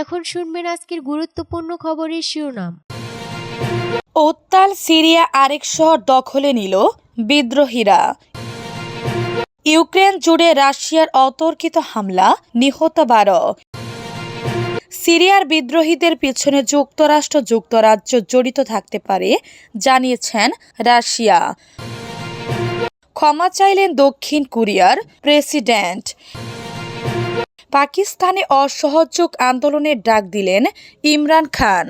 এখন শুনবেন আজকের গুরুত্বপূর্ণ খবরের শিরোনাম। উত্তাল সিরিয়া আরেক শহর দখলে নিল বিদ্রোহীরা। ইউক্রেন জুড়ে রাশিয়ার অতর্কিত হামলা, নিহত বারো। সিরিয়ার বিদ্রোহীদের পিছনে যুক্তরাষ্ট্র যুক্তরাজ্য জড়িত থাকতে পারে, জানিয়েছেন রাশিয়া। ক্ষমা চাইলেন দক্ষিণ কোরিয়ার প্রেসিডেন্ট। পাকিস্তানে অসহযোগ আন্দোলনের ডাক দিলেন ইমরান খান।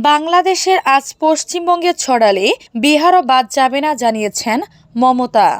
বাংলাদেশের আজ পশ্চিমবঙ্গে ছড়ালে বিহারও বাদ যাবে না জানিয়েছেন মমতা।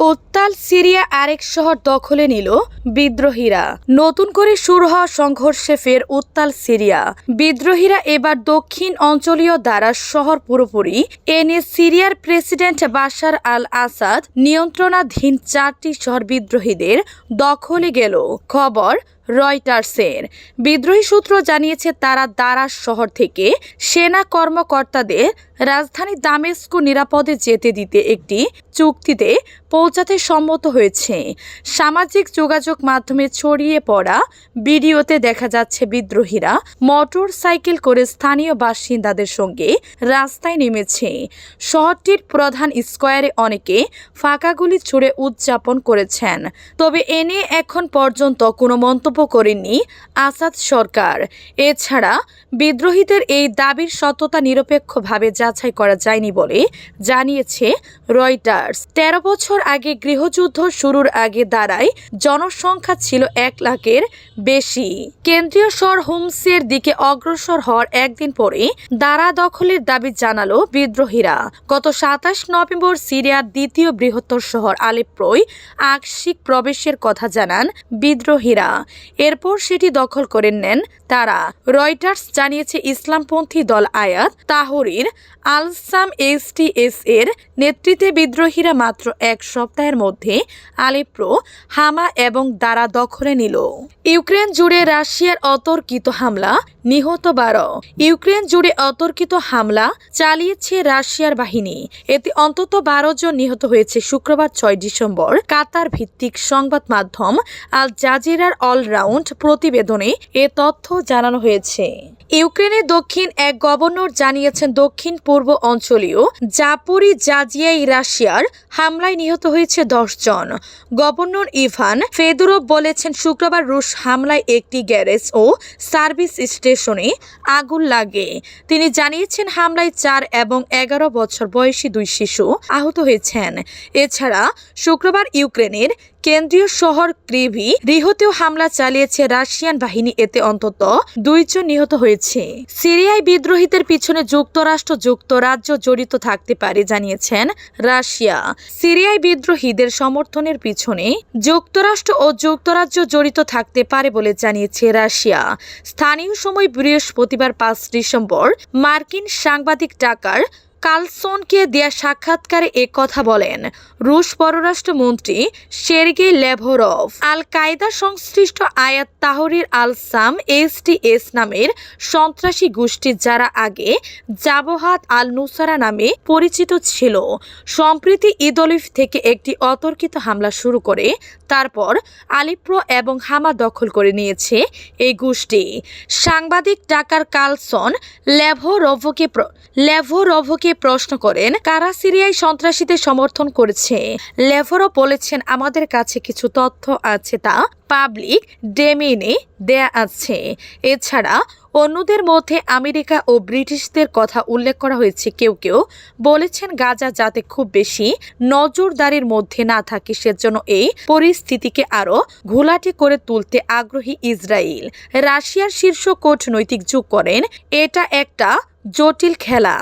উত্তাল সিরিয়া আরেক শহর দখলে নিল বিদ্রোহীরা। নতুন করে শুরু হওয়া সংঘর্ষে ফের উত্তাল সিরিয়া। বিদ্রোহীরা এবার দক্ষিণ অঞ্চলীয় দ্বারা শহর পুরোপুরি। এনে সিরিয়ার প্রেসিডেন্ট বাশার আল আসাদ নিয়ন্ত্রণাধীন চারটি শহর বিদ্রোহীদের দখলে গেল। খবর রয়টার্সের। বিদ্রোহী সূত্র জানিয়েছে তারা দারাস শহর থেকে সেনা কর্মকর্তাদের রাজধানী দামেস্কো নিরাপদে যেতে দিতে একটি চুক্তিতে পৌঁছাতে সম্মত হয়েছে। সামাজিক যোগাযোগ মাধ্যমে ছড়িয়ে পড়া ভিডিওতে দেখা যাচ্ছে বিদ্রোহীরা মোটর সাইকেল করে স্থানীয় বাসিন্দাদের সঙ্গে রাস্তায় নেমেছে। শহরটির প্রধান স্কোয়ারে অনেকে ফাঁকাগুলি ছুড়ে উদযাপন করেছেন। তবে এ নিয়ে এখন পর্যন্ত কোনো মন্তব্য করেননি আসাদ সরকার। এছাড়া বিদ্রোহীদের এই দাবির সত্যতা নিরপেক্ষভাবে যাচাই করা যায়নি বলে জানিয়েছে রয়টার্স। তেরো বছর আগে গৃহযুদ্ধ শুরুর আগে দাঁড়ায় জনসংখ্যা ছিল এক লাখের বেশি। কেন্দ্রীয় শহর হোমসের দিকে অগ্রসর হওয়ার একদিন পরে দারা দখলের দাবি জানালো বিদ্রোহীরা। গত সাতাশ নভেম্বর সিরিয়ার দ্বিতীয় বৃহত্তর শহর আলেপ্রোয় আকস্মিক প্রবেশের কথা জানান বিদ্রোহীরা। এরপর সেটি দখল করে নেন তারা। রয়টার্স জানিয়েছে, ইসলামপন্থী দল আয়াত তাহরির আলসাম এসটিএস এর নেতৃত্বে বিদ্রোহীরা মাত্র এক সপ্তাহের মধ্যে আলেপ্রো হামা এবং দারা দখলে নিল। ইউক্রেন জুড়ে রাশিয়ার অতর্কিত হামলা নিহত বারো। ইউক্রেন জুড়ে অতর্কিত হামলা চালিয়েছে রাশিয়ার বাহিনী। এতে অন্তত বারো জন নিহত হয়েছে শুক্রবার ছয় ডিসেম্বর। কাতার ভিত্তিক সংবাদ মাধ্যম আল জাজিরার অলরাউন্ড প্রতিবেদনে এ তথ্য জানানো হয়েছে। ইউক্রেনের দক্ষিণ এক গভর্নর জানিয়েছেন দক্ষিণ পূর্ব অঞ্চলীয় জাপুরি জাজিয়াই রাশিয়ার হামলায় নিহত হয়েছে দশ জন। গভর্নর ইভান ফেদুরভ বলেছেন, শুক্রবার রুশ হামলায় একটি গ্যারেজ ও সার্ভিস স্টেশনে আগুন লাগে। তিনি জানিয়েছেন, হামলায় চার এবং এগারো বছর বয়সী দুই শিশু আহত হয়েছেন। এছাড়া শুক্রবার ইউক্রেনের কেন্দ্রীয় শহর ক্রিভি রিহতেও হামলা চালিয়েছে রাশিয়ান বাহিনী। এতে অন্তত দুইজন নিহত হয়েছে। সিরিয়ায় বিদ্রোহীদের পিছনে যুক্তরাষ্ট্র, যুক্তরাজ্য জড়িত থাকতে পারে, জানিয়েছেন রাশিয়া। সিরিয়ায় বিদ্রোহীদের সমর্থনের পিছনে যুক্তরাষ্ট্র ও যুক্তরাজ্য জড়িত থাকতে পারে বলে জানিয়েছে রাশিয়া। স্থানীয় সময় বৃহস্পতিবার পাঁচ ডিসেম্বর মার্কিন সাংবাদিক টাকার কালসনকে দেয়া সাক্ষাৎকারে কথা বলেন। রুশ পররাষ্ট্রমন্ত্রী সের্গে লেভরভ। আল কায়দা সংশ্লিষ্ট আয়াত তাহরির আল সাম এসটিএস নামের সন্ত্রাসী গোষ্ঠী যারা আগে জাবহাত আল নুসারা নামে পরিচিত ছিল, সম্প্রতি ইদলিফ থেকে একটি অতর্কিত হামলা শুরু করে, তারপর আলিপ্র এবং হামা দখল করে নিয়েছে এই গোষ্ঠী। সাংবাদিক টাকার কালসন লেভোরভকে প্র- লেভোরভকে প্রশ্ন করেন, কারা সিরিয়ায় সন্ত্রাসীদের সমর্থন করেছে? লেভরো বলেছেন, আমাদের কাছে কিছু তথ্য আছে তা পাবলিক ডেমিনে দেয়া আছে। এছাড়া অন্যদের মধ্যে আমেরিকা ও ব্রিটিশদের কথা উল্লেখ করা হয়েছে। কেউ কেউ বলেছেন, গাজা যাতে খুব বেশি নজরদারির মধ্যে না থাকে, সেজন্য এই পরিস্থিতিকে আরও ঘোলাটে করে তুলতে আগ্রহী ইসরায়েল। রাশিয়ার শীর্ষ কূটনৈতিক যোগ করেন, এটা একটা জটিল খেলা।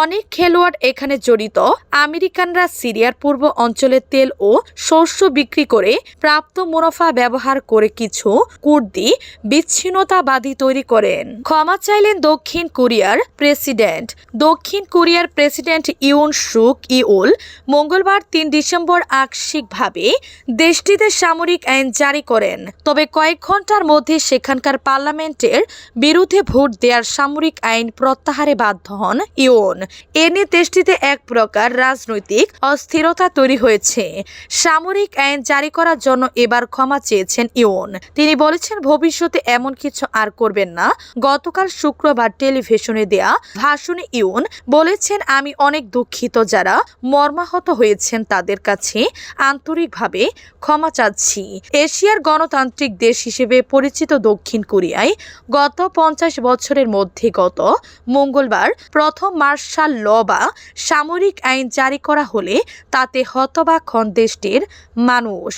অনেক খেলোয়াড় এখানে জড়িত। আমেরিকানরা সিরিয়ার পূর্ব অঞ্চলে তেল ও শস্য বিক্রি করে প্রাপ্ত মুনাফা ব্যবহার করে কিছু কুর্দি বিচ্ছিন্নতাবাদী তৈরি করেন। ক্ষমা চাইলেন দক্ষিণ কোরিয়ার প্রেসিডেন্ট। দক্ষিণ কোরিয়ার প্রেসিডেন্ট ইউন সুক ইউল মঙ্গলবার তিন ডিসেম্বর আংশিকভাবে দেশটিতে সামরিক আইন জারি করেন। তবে কয়েক ঘণ্টার মধ্যে সেখানকার পার্লামেন্টের বিরুদ্ধে ভোট দেওয়ার সামরিক আইন প্রত্যাহারে বাধ্য হন ইউন। এ নিয়ে দেশটিতে এক প্রকার রাজনৈতিক অস্থিরতা তৈরি হয়েছে। সামরিক আইন জারি করার জন্য এবার ক্ষমা চেয়েছেন ইউন। তিনি বলেছেন, ভবিষ্যতে এমন কিছু আর করবেন না। গতকাল শুক্রবার টেলিভিশনে দেয়া ভাষণে ইউন বলেছেন, আমি অনেক দুঃখিত যারা মর্মাহত হয়েছেন তাদের কাছে। আন্তরিকভাবে ক্ষমা চাচ্ছি। এশিয়ার গণতান্ত্রিক দেশ হিসেবে পরিচিত দক্ষিণ কোরিয়ায় গত পঞ্চাশ বছরের মধ্যে গত মঙ্গলবার প্রথম মার্শাল ল বা সামরিক আইন জারি করা হলে তাতে হতবাক হন দেশটির মানুষ।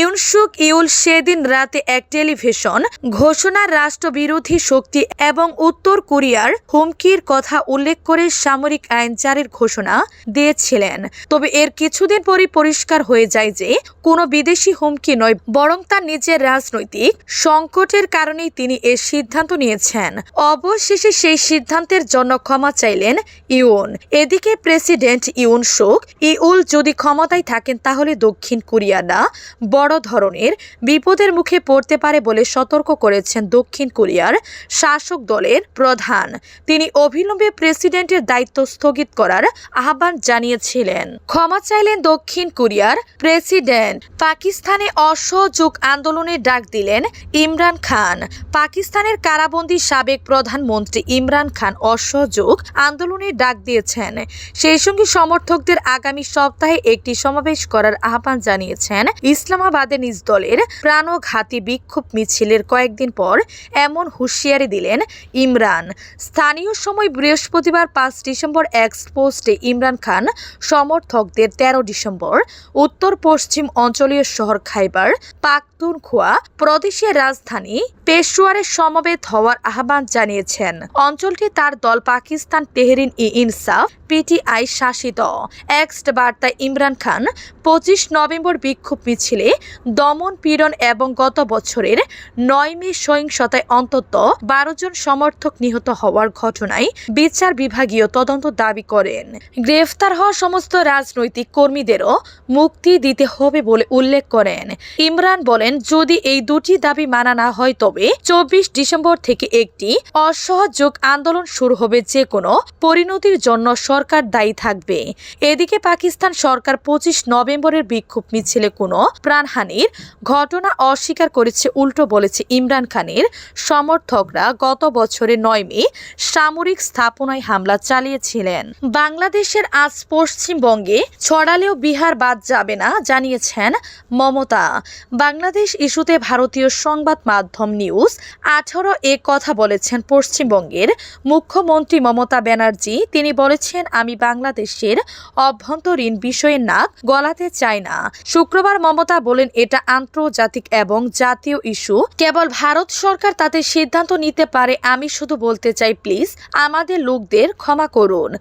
ইউনসুক ইউল সেদিন রাতে এক টেলিভিশন ঘোষণা রাষ্ট্রবিরোধী শক্তি এবং উত্তর কোরিয়ার হুমকির কথা উল্লেখ করে সামরিক আইন জারির ঘোষণা দিয়েছিলেন। তবে এর কিছুদিন পরই পরিষ্কার হয়ে যায় যে কোনো বিদেশি হুমকি নয়, বরং তার নিজের রাজনৈতিক সংকটের কারণেই তিনি এর সিদ্ধান্ত নিয়েছেন। অবশেষে সেই সিদ্ধান্তের জন্য ক্ষমা চাইলেন ইউন। এদিকে প্রেসিডেন্ট ইউন সুক, ইউল যদি ক্ষমতায় থাকেন তাহলে দক্ষিণ কোরিয়ানা বড় ধরনের বিপদের মুখে পড়তে পারে বলে সতর্ক করেছেন দক্ষিণ কোরিয়ার শাসক দলের প্রধান। তিনি অবিলম্বে প্রেসিডেন্টের দায়িত্ব স্থগিত করার আহ্বান জানিয়েছিলেন। ক্ষমা চাইলেন দক্ষিণ কোরিয়ার প্রেসিডেন্ট। পাকিস্তানে অসহযোগ আন্দোলনের ডাক দিলেন ইমরান খান। পাকিস্তানের কারাবন্দী সাবেক প্রধানমন্ত্রী ইমরান খান অসহযোগ আন্দোলনের ডাক দিয়েছেন। সেই সঙ্গে সমর্থকদের আগামী সপ্তাহে একটি সমাবেশ করার আহ্বান জানিয়েছেন ইসলামাবাদে নিজ দলের প্রাণঘাতী বিক্ষোভ মিছিলের কয়েকদিন পর এমন হুঁশিয়ারি দিলেন ইমরান। স্থানীয় সময় বৃহস্পতিবার পাঁচ ডিসেম্বর এক্স পোস্টে ইমরান খান সমর্থকদের তেরো ডিসেম্বর উত্তর পশ্চিম অঞ্চলীয় শহর খাইবার পাখতুনখোয়া প্রদেশের রাজধানী পেশোয়ারে সমবেত হওয়ার আহ্বান জানিয়েছেন। অঞ্চলটি তার দল পাকিস্তান তেহরিন ই ইনসাফ পিটিআই শাসিত। এক্সট বার্তায় ইমরান খান। পঁচিশ নভেম্বর বিক্ষোভ মিছিলে দমন পীড়ন এবং গত বছরের নয় মে সহিংসতায় অন্তত বারো জন সমর্থক নিহত হওয়ার ঘটনায় বিচার বিভাগীয় তদন্ত দাবি করেন। গ্রেফতার হওয়া সমস্ত রাজনৈতিক কর্মীদেরও মুক্তি দিতে হবে বলে উল্লেখ করেন। ইমরান বলেন, যদি এই দুটি দাবি মানা না হয়, তবে চব্বিশ ডিসেম্বর থেকে একটি অসহযোগ আন্দোলন শুরু হবে যে কোনো পরিণতির জন্য সরকার দায়ী থাকবে। এদিকে পাকিস্তান সরকার পঁচিশ নভেম্বরের বিক্ষোভ মিছিলে কোনো প্রাণহানির ঘটনা অস্বীকার করেছে উল্টো বলেছে ইমরান খানের। সমর্থকরা গত বছরের নয় মে সামরিক স্থাপনায় হামলা চালিয়েছিলেন। বাংলাদেশের আজ পশ্চিমবঙ্গে ছড়ালেও বিহার বাদ যাবে না জানিয়েছেন মমতা। বাংলাদেশ ইস্যুতে ভারতীয় সংবাদ মাধ্যম নিউজ আঠারো এ কথা বলেছেন পশ্চিমবঙ্গের মুখ্যমন্ত্রী মমতা ব্যানার্জি। তিনি বলেছেন, আমি বাংলাদেশের অভ্যন্তরীণ বিষয়ে নাক গলাতে চাই না। শুক্রবার মমতা বলেন, এটা আন্তর্জাতিক এবং জাতীয় ইস্যু। কেবল ভারত সরকার তাতে সিদ্ধান্ত নিতে পারে। আমি শুধু বলতে চাই, প্লিজ আমাদের লোকদের ক্ষমা করুন।